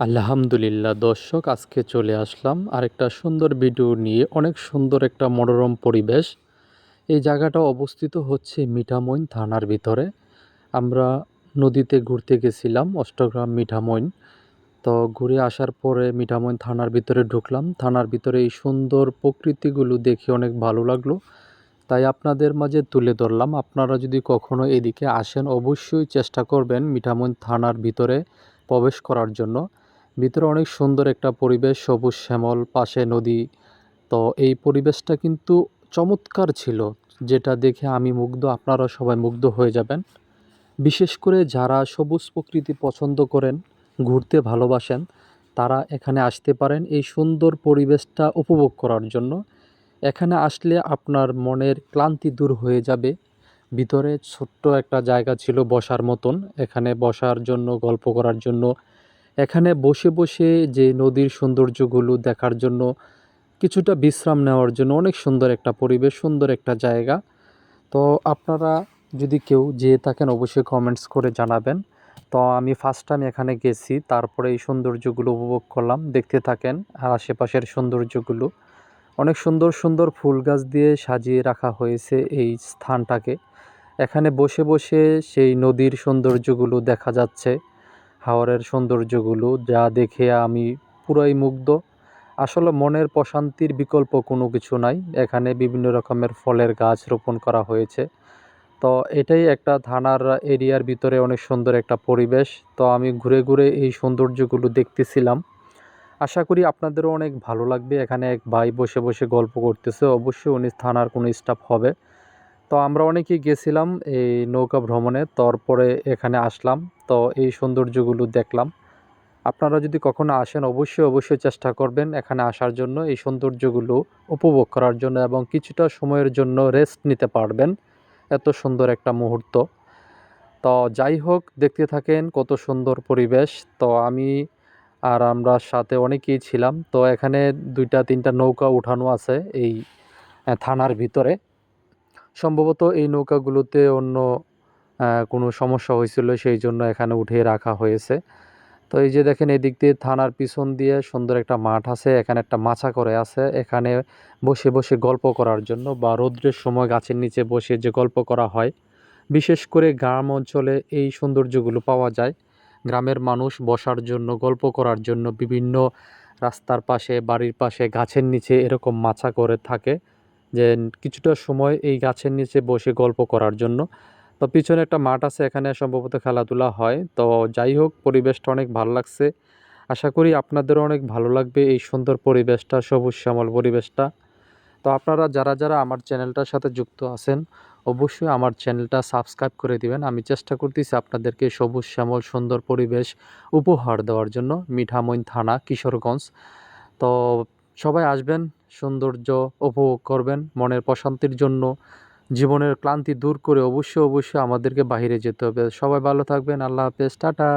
আলহামদুলিল্লাহ, দর্শক, আজকে চলে আসলাম আরেকটা সুন্দর ভিডিও নিয়ে, অনেক সুন্দর একটা মনোরম পরিবেশ। এই জায়গাটা অবস্থিত হচ্ছে মিঠামইন থানার ভিতরে। আমরা নদীতে ঘুরতে গেছিলাম, অষ্টগ্রাম মিঠামইন। তো ঘুরে আসার পরে মিঠামইন থানার ভিতরে ঢুকলাম। থানার ভিতরে এই সুন্দর প্রকৃতিগুলো দেখে অনেক ভালো লাগল। তাই আপনাদের মাঝে তুলে ধরলাম। আপনারা যদি কখনো এদিকে আসেন, অবশ্যই চেষ্টা করবেন মিঠামইন থানার ভিতরে প্রবেশ করার জন্য। ভিতরে অনেক সুন্দর একটা পরিবেশ, সবুজ শ্যামল, পাশে নদী। তো এই পরিবেশটা কিন্তু চমৎকার ছিল, যেটা দেখে আমি মুগ্ধ, আপনারা সবাই মুগ্ধ হয়ে যাবেন। বিশেষ করে যারা সবুজ প্রকৃতি পছন্দ করেন, ঘুরতে ভালোবাসেন, তারা এখানে আসতে পারেন এই সুন্দর পরিবেশটা উপভোগ করার জন্য। এখানে আসলে আপনার মনের ক্লান্তি দূর হয়ে যাবে। ভিতরে ছোট্ট একটা জায়গা ছিল বসার মতন, এখানে বসার জন্য, গল্প করার জন্য এখানে বসে বসে যে নদীর সৌন্দর্যগুলো দেখার জন্য কিছুটা বিশ্রাম নেওয়ার জন্য অনেক সুন্দর একটা পরিবেশ, সুন্দর একটা জায়গা। তো আপনারা যদি কেউ যেয়ে থাকেন অবশ্যই কমেন্টস করে জানাবেন। তো আমি ফার্স্ট টাইম এখানে গেছি, তারপরে এই সৌন্দর্যগুলো উপভোগ করলাম, দেখতে থাকেন আর আশেপাশের সৌন্দর্যগুলো। অনেক সুন্দর সুন্দর ফুল গাছ দিয়ে সাজিয়ে রাখা হয়েছে এই স্থানটাকে। এখানে বসে বসে সেই নদীর সৌন্দর্যগুলো দেখা যাচ্ছে। হাওরের সৌন্দর্যগুলো যা দেখে আমি পুরাই মুগ্ধ। আসলে মনের প্রশান্তির বিকল্প কোনো কিছু নাই। এখানে বিভিন্ন রকমের ফলের গাছ রোপণ করা হয়েছে। তো এটাই একটা থানার এরিয়ার ভিতরে অনেক সুন্দর একটা পরিবেশ। তো আমি ঘুরে ঘুরে এই সৌন্দর্যগুলো দেখতেছিলাম। আশা করি আপনাদেরও অনেক ভালো লাগবে। এখানে এক ভাই বসে বসে গল্প করতেছে। অবশ্যই উনি থানার কোনো স্টাফ হবে। তো আমরা অনেকেই গেছিলাম এই নৌকা ভ্রমণে, তারপরে এখানে আসলাম। তো এই সৌন্দর্যগুলো দেখলাম। আপনারা যদি কখনো আসেন, অবশ্যই অবশ্যই চেষ্টা করবেন এখানে আসার জন্য। এই সৌন্দর্যগুলো উপভোগ করার জন্য এবং কিছুটা সময়ের জন্য রেস্ট নিতে পারবেন। এত সুন্দর একটা মুহূর্ত। তো যাই হোক, দেখতে থাকেন কত সুন্দর পরিবেশ। তো আমি আর আমরা সাথে অনেকেই ছিলাম। তো এখানে দুইটা, তিনটা নৌকা উঠানো আছে এই থানার ভিতরে। সম্ভবত এই নৌকাগুলোতে অন্য কোনো সমস্যা হয়েছিল, সেই জন্য এখানে উঠিয়ে রাখা হয়েছে। তো এই যে দেখেন, এদিক দিয়ে থানার পিছন দিয়ে সুন্দর একটা মাঠ আছে, এখানে একটা মাছা করে আছে। এখানে বসে বসে গল্প করার জন্য বা রৌদ্রের সময় গাছের নিচে বসে যে গল্প করা হয়, বিশেষ করে গ্রাম অঞ্চলে এই সৌন্দর্যগুলো পাওয়া যায়। গ্রামের মানুষ বসার জন্য, গল্প করার জন্য বিভিন্ন রাস্তার পাশে, বাড়ির পাশে গাছের নিচে এরকম মাছা করে থাকে। যে কিছুটা সময় এই গাছের নিচে বসে গল্প করার জন্য। তো পিছনে একটা মাঠ আছে, এখানে সম্ভবত খেলাধুলা হয়। তো যাই হোক, পরিবেশটা অনেক ভালো লাগছে। আশা করি আপনাদেরও অনেক ভালো লাগবে এই সুন্দর পরিবেশটা, সবুজ শ্যামল পরিবেশটা। তো আপনারা যারা যারা আমার চ্যানেলটার সাথে যুক্ত আছেন, অবশ্যই আমার চ্যানেলটা সাবস্ক্রাইব করে দিবেন। আমি চেষ্টা করতেছি আপনাদেরকে সবুজ শ্যামল সুন্দর পরিবেশ উপহার দেওয়ার জন্য। মিঠামইন থানা, কিশোরগঞ্জ। তো সবাই আসবেন, সৌন্দর্য উপভোগ করবেন, মনের প্রশান্তির জন্য, জীবনের ক্লান্তি দূর করে অবশ্যই অবশ্যই আমাদেরকে বাহিরে যেতে হবে। সবাই ভালো থাকবেন, আল্লাহ হাফেজ, টাটা।